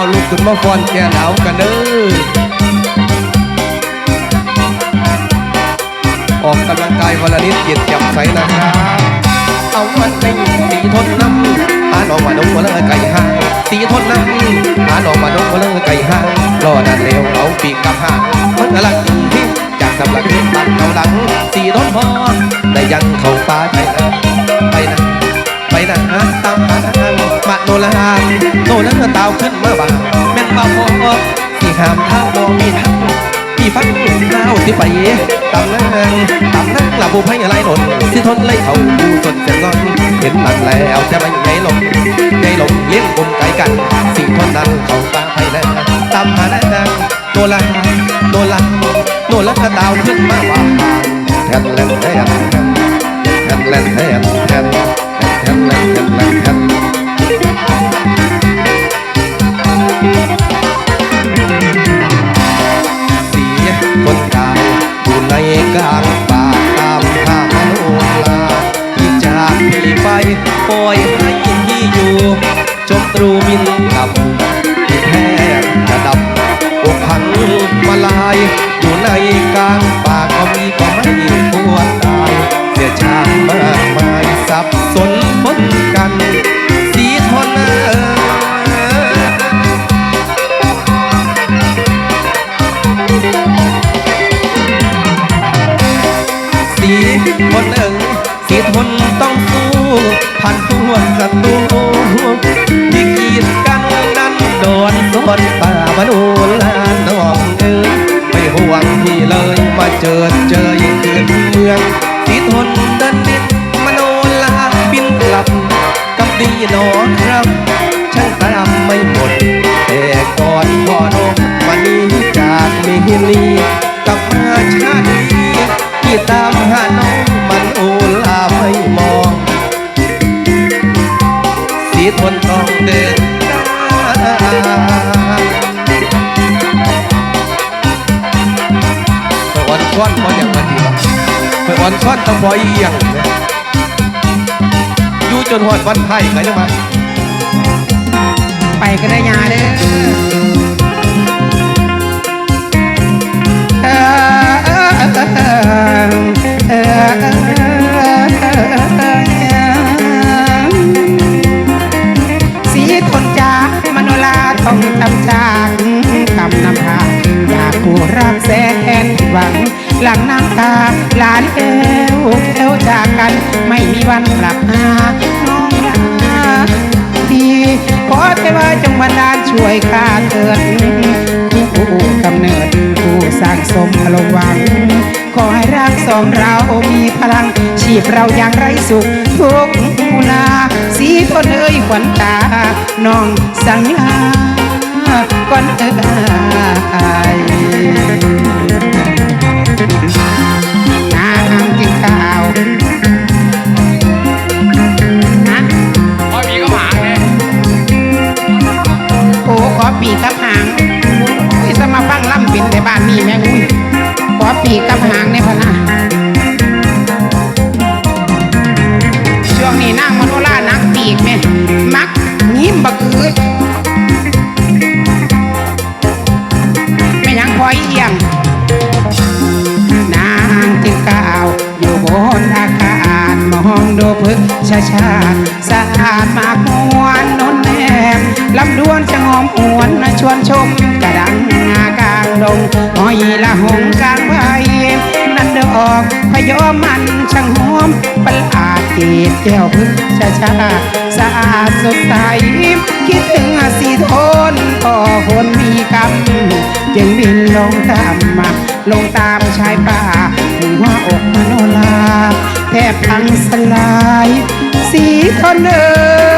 เอาลูกขึ้นมาฟ้อนแก่หนาวกันเด้อออกกำลังกายวันละนิดจิตแจ่มใสนะครับเอามันเป็นสีทนน้ำหาหนองมาดงมาเลยไก่ห้างสีทนน้ำหาหนองมาดงมาเลยไก่ห้างรอดันเร็วเอาปีกกับห้างมันกำลังที่จากสำลักที่ตันเขาหลังสีทนพอได้ยังเข้าฟ้าไปนะไปนะไปนะตามหาทางมาโนลาโนนั้นตาขึ้นมา ที่หามทางบ่มีทางพี่ฟังเล่าสิไปตำนางตำนางลาบูไพอะไรหนนสิทนไล่เขาดูสนจะงอนเห็นมันแล้วจะไม่ไงลงไงลงเลี้ยงกลมไก่กัน สิ่งทนนั้นเขาตาไพ่แล้วตามหานางโนลาโนลาโนลาดาวขึ้นมาว่า ปล่อยให้ที่อยู่จมตรูมินกับที่แทบจะดับอกพังมาลาย อยู่ในกลางป่าก็มีก็ไม่ควรตายเสียชาติมากมายสับสนพน นสนป่าบรรลานน้องเอ๋ยไม่ห่วงพี่เลยมาเจอเจอยิ่งคืนเมืองสีทนเดินดินมโนลาบินกลับกับดีหนอครับฉันตามไม่หมด แต่ก่อนพ่อนมวันนี้จากเมียนีกลับมาชาติ ซ้อนเพราะอย่างมันดีวะไปอ่อนซ้อนต้องพออียงเนี่ยอยู่จนหอดวันไพ่กันยังไงไปกันได้ยาเด้อเอ่อเอ่อเอ่อเอ่อสีทนจากมโนลาต้องจำจากกำนำพาอยากผู้รักแสนหวัง หลังน้ำตาหลานเอวเอวจากกัน ไม่มีวันกลับหาน้องรักดีขอเทวาจงบันดาลช่วยข้าเถิดผู้กำเนิดผู้สร้างสมอารมณ์หวัง ขอให้รักสองเรามีพลัง ชีพเราอย่างไรสุขทุกเวลาสีทนเอ้ยขวัญตา น้องสัญญาก่อนเอ้ย น้ำกินข้าวนะพอมีก็หมาไงโอ้ขอปีกกับหางอุ้ยสมาฟังล่ำเป็นแต่บ้านนี่แม่อุ้ยขอปีกกับหางในพะนะ องดูพึกชาชาสะอาดมากมวนนนแนมลำดวนจะงอมหวนชวนชมกระดังงากลางดงหอยละหงกลางใบ นั่นดอกพยอมมันช่างหอมประหลาดเกตแก้วพึกชาชาสะอาดสดใสคิดถึงสีทนก็คนมีกรรมจึงบินลงตามมาลงตามชายป่าถึงว่าอกมโนลาแทบพังสลาย สีทนเอ่ย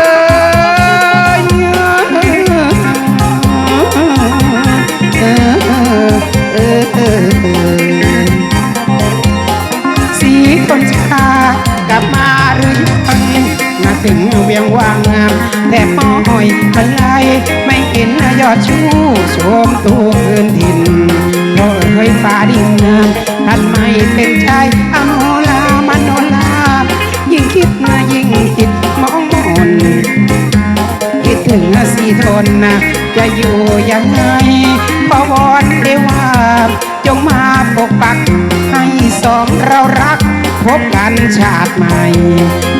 ึงเวียงวางงามแต่ป้อยอะไร ไม่กินยอดชู้โสมตัวพื้นดินเราเอยฟ้าดินงามท่านไม่เป็นใจยอโมลามโนลา ยิ่งคิดนะยิ่งติตมองมนคิดถึงสีทนนะจะอยู่ยังไงขอวอนเดว่า จงมาปกปักให้สองเรารัก พบกันชาติใหม่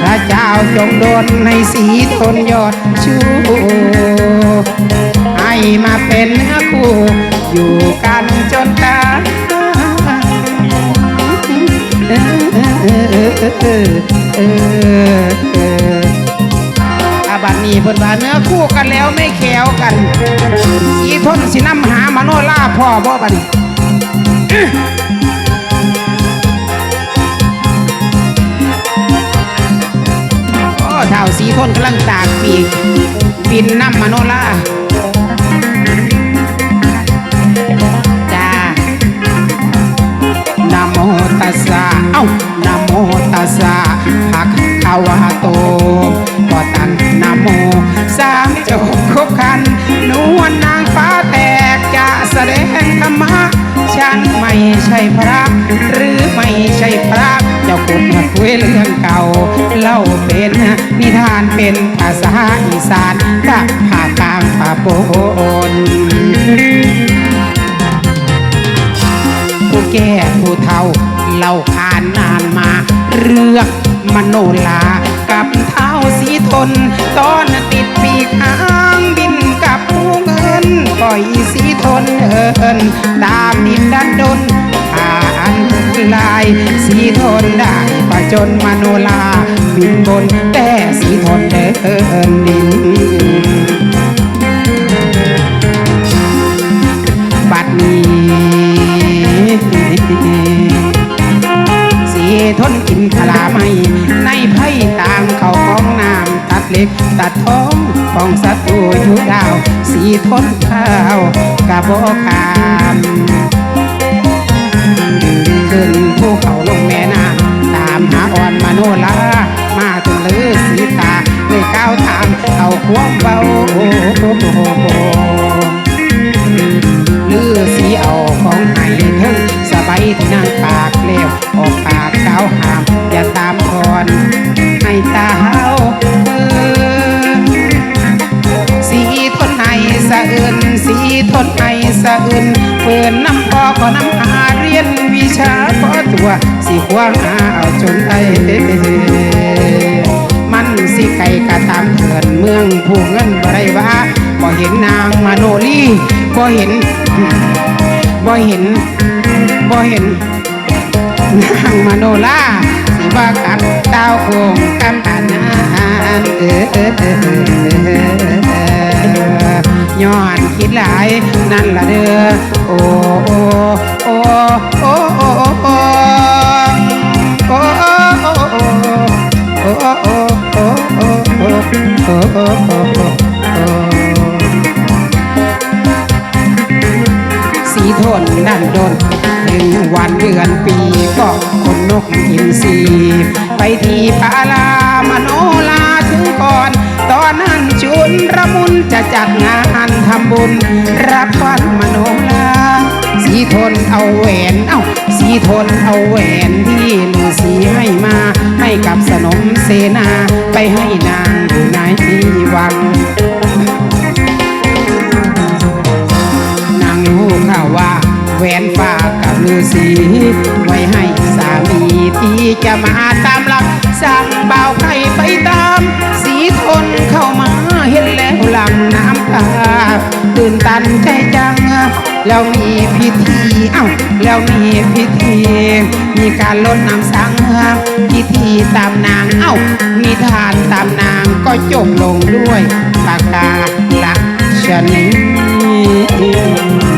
พระเจ้าทรงดลในสีทนยอดชูให้มาเป็นเนื้อคู่อยู่กันจนตายอาบันนี้เพิ่นว่าเนื้อคู่กันแล้วไม่แขวกัน อีทนสิน้ำหามโนล่าพ่อบ่บัดนี้ คนกำลังตากปีกปินน้ำมโนลาจ้านโมตัสสะเอ้านโมตัสสะภะคะวะโต ใช่พระหรือไม่ใช่พระเจ้าคุณคุยเรื่องเก่าเล่าเป็นนิทานเป็นภาษาอีสานกับภากลางป่าปนผู้แก่ผู้เฒ่าเล่าขานนานมา เรื่องมโนลากับเท้าสีทนตอนติดปีกอ้างบินกับผู้เงินปล่อยสีทนเอินตา สีทนได้ประจนมโนลา บินบนแต่สีทนเดินดินบัดนี้สีทนกินขลาไม่ ในไพ่ตามเขาของน้ำตัดเล็กตัดท้องของศัตรูอยู่ดาว สีทนข้าวกะบอบคาม สิควงเอาจนได้มันสิไก่กระตามเถิดเมืองผู้เงินบ่ได้ว่าบ่เห็นนางมโนลีบ่เห็นบ่เห็นบ่เห็นนางมโนลาสิว่ากัดดาวโคงกำอันนั้นเออย้อนคิดหลายนั่นละเด้อโอ้โอ้โอ้ ทนดันดนหนึ่งวันเดือนปีก็คนนกอินทรีไปที่ปาลามโนลาถึงก่อน ตอนนั้นชุนระมุนจะจัดงานทำบุญ รับวันมโนลา สีทนเอาแหวนเอ้า สีทนเอาแหวนที่ฤาษีให้มา ให้กับสนมเสนา ไปให้นางอยู่ในวัง แหวนฝากกับฤาษีไว้ให้สามีที่จะมาตามหลักสั่งเบาไข่ไปตาม สีทนเข้ามาเห็นแล้วหลังน้ำตาตื่นตันใจจัง แล้วมีพิธีเอ้าแล้วมีพิธี มีการลดน้ำสังพิธีตามนางเอ้านิทานตามนางก็จบลงด้วยปากกาลักชนี